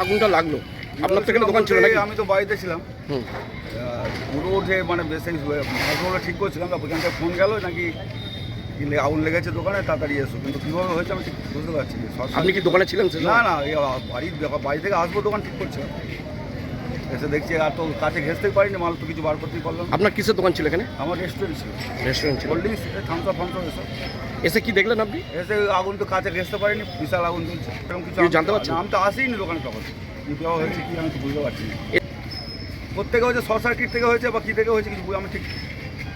আগুনটা লাগল। আপনার তো এখানে দোকান ছিল নাকি? আমি তো বাড়িতে ছিলাম। পুরো উঠে মানে বেশি হাসপাতালে ঠিক করছিলাম তারপর ওখান থেকে ফোন গেল নাকি আগুন লেগেছে দোকানে তাড়াতাড়ি এসো। কিন্তু কীভাবে হয়েছে আমি ঠিক বুঝতে পারছি না। আপনি কি দোকানে ছিলেন না না বাড়ির বাড়ি বাড়ি থেকে আসব দোকান ঠিক করছে এসে দেখছি আর তো কাছে ঘেসতেই পারিনি মাল তো কিছু বার করতেই পারলাম। না। আপনার কিসের দোকান ছিল এখানে? আমার রেস্টুরেন্ট ছিল। রেস্টুরেন্ট ছিল। কোল্ড ড্রিঙ্কস থামসা ফামসা এসব। এসে কি দেখলেন আপনি? এসে আগুন তো কাছে ঘেসতে পারিনি বিশাল আগুন চলছে এরকম কিছু কিছু আমি- জানতে পারছেন? না, আমি তো আসিনি দোকানে তখন। কীভাবে হয়েছে কি আমি তো বুঝতে পারছি না। প্রত্যেকে হয়েছে? শর্ট সার্কিট থেকে হয়েছে বা কী থেকে হয়েছে কিছু বুঝ- আমি ঠিক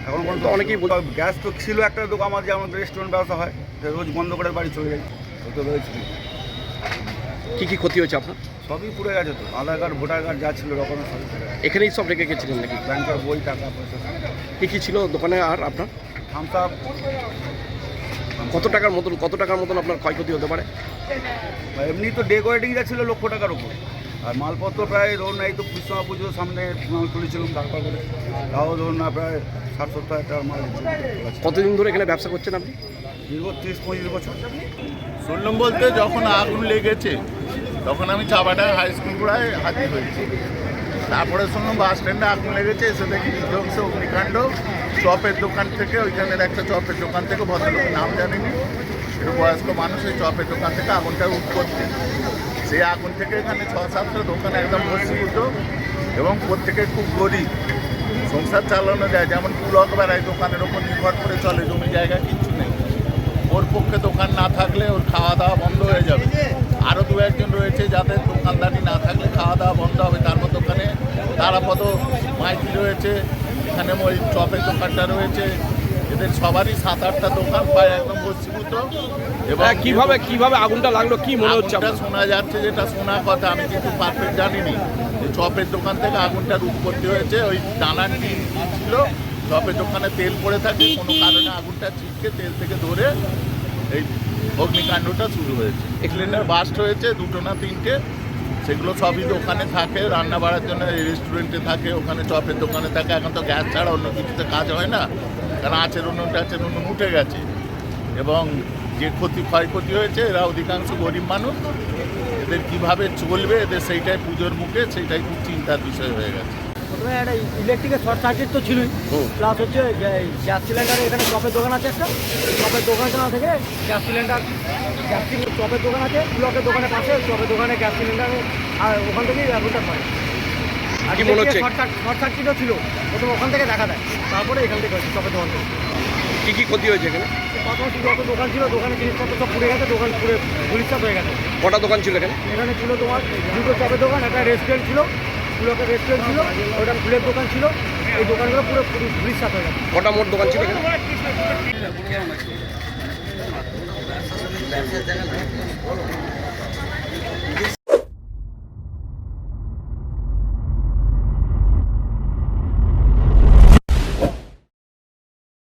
এখন পর্যন্ত তো অনেকেই বল- গ্যাস তো ছিল একটা দোকান আমার যে আমাদের রেস্টুরেন্ট ব্যবসা হয় সে রোজ বন্ধ করে বাড়ি চলে যাই। ও তো রয়েছে। কি কি ক্ষতি হয়েছে আপনার? সবই পুড়ে গেছে তো। আধার কার্ড ভোটার কার্ড যা ছিল পুড়ে গেছে এখানেই সব রেখে গেছিলেন নাকি? ব্যাংকের বই টাকা পয়সা কি কি ছিল দোকানে আর আপনার? থামস কত টাকার মতন কত টাকার মতন আপনার ক্ষয়ক্ষতি হতে পারে? এমনি তো ডেকোরেটিং যা ছিল লক্ষ টাকার উপর। আর মালপত্র প্রায় ধরুন এই তো কৃষ্ণা পুজোর সামনে মাল তুলেছিলাম তারপর করে। তাও ধরুন না প্রায় ষাট সত্তর হাজার টাকার মাল। কতদিন ধরে এখানে ব্যবসা করছেন আপনি? দীর্ঘ তিরিশ পঁয়ত্রিশ বছর। শুনলাম বলতে যখন আগুন লেগেছে তখন আমি চাবাটা হাই স্কুল গোড়ায় হাজির হয়েছি। তারপরে শুনলাম বাস স্ট্যান্ডে আগুন লেগেছে, এসে দেখি বিধ্বংস অগ্নিকাণ্ড। চপের দোকান থেকে, ওইখানের একটা চপের দোকান থেকে ভদ্রলোকের নাম জানিনি। একটু বয়স্ক মানুষ ওই চপের দোকান থেকে আগুনটা উৎপত্তি। সেই আগুন থেকে এখানে ছ সাতটা দোকান একদম ভস্মীভূত এবং প্রত্যেকে খুব গরিব। সংসার চালানো যায়, যেমন পুলক বেড়ায় দোকানের ওপর নির্ভর করে চলে জমি জায়গা কিচ্ছু নেই। ওর পক্ষে দোকান না থাকলে ওর খাওয়া দাওয়া বন্ধ হয়ে যাবে আরও দু একজন রয়েছে যাদের দোকানদারি না থাকলে খাওয়া দাওয়া বন্ধ হবে তার মধ্যে ওখানে তারাপদ মাইতি রয়েছে এখানে ওই চপের দোকানটা রয়েছে। এদের সবারই সাত আটটা দোকান প্রায় একদম বস্তিভূত। এবং হ্যাঁ, কীভাবে কীভাবে আগুনটা লাগল কি মনে হচ্ছে শোনা যাচ্ছে যেটা শোনা কথা আমি কিন্তু পারফেক্ট জানিনি। যে চপের দোকান থেকে আগুনটার উৎপত্তি হয়েছে ওই ডানার টিন ছিল। চপের দোকানে তেল পড়ে থাকে কোনো কারণে আগুনটা ছিটকে তেল থেকে ধরে এই অগ্নিকাণ্ডটা শুরু হয়েছে। সিলিন্ডার বাস্ট হয়েছে দুটো না তিনটে। সেগুলো সবই ওখানে থাকে রান্না বাড়ার জন্য রেস্টুরেন্টে থাকে, ওখানে চপের দোকানে থাকে, এখন তো গ্যাস ছাড়া অন্য কিছুতে কাজ হয় না। কারণ আচের উনুন টাচের উনুন উঠে গেছে। এবং যে ক্ষতি, ক্ষয়ক্ষতি হয়েছে, এরা অধিকাংশ গরিব মানুষ। এদের কীভাবে চলবে, এদের সেইটাই পুজোর মুখে, সেইটাই খুব চিন্তার বিষয় হয়ে গেছে। প্রথমে একটা ইলেকট্রিকের শর্ট সার্কিট তো ছিলই। প্লাস হচ্ছে গ্যা- গ্যাস সিলিন্ডার এখানে চপের দোকান আছে একটা। চপের দোকানটা থেকে গ্যাস সিলিন্ডার গ্যাস সিলিন্ডার চপের দোকান আছে ব্লকের দোকানের পাশে চপের দোকানে গ্যাস সিলিন্ডার আর ওখান থেকেই আগুনটা আর কি মনে হচ্ছে? শর্ট সার্কিটও ছিল প্রথমে ওখান থেকে দেখা দেয় তারপরে এখান থেকে চপের দোকান থেকে। কি কি ক্ষতি হয়েছে এখানে? পাশাপাশি যত দোকান ছিল দোকানে জিনিসপত্র সব পুড়ে গেছে দোকান পুরে গুলিস্তাপ হয়ে গেছে। কটা দোকান ছিল এখানে? এখানে ছিল তোমার দুটো চপের দোকান একটা রেস্টুরেন্ট ছিল ব্লকের রেস্টুরেন্ট ছিল ওটা ফুলের দোকান ছিল এই দোকানগুলো পুরো পুলিশ সাথে হয়ে গেছে কটা মোট দোকান ছিল এখানে?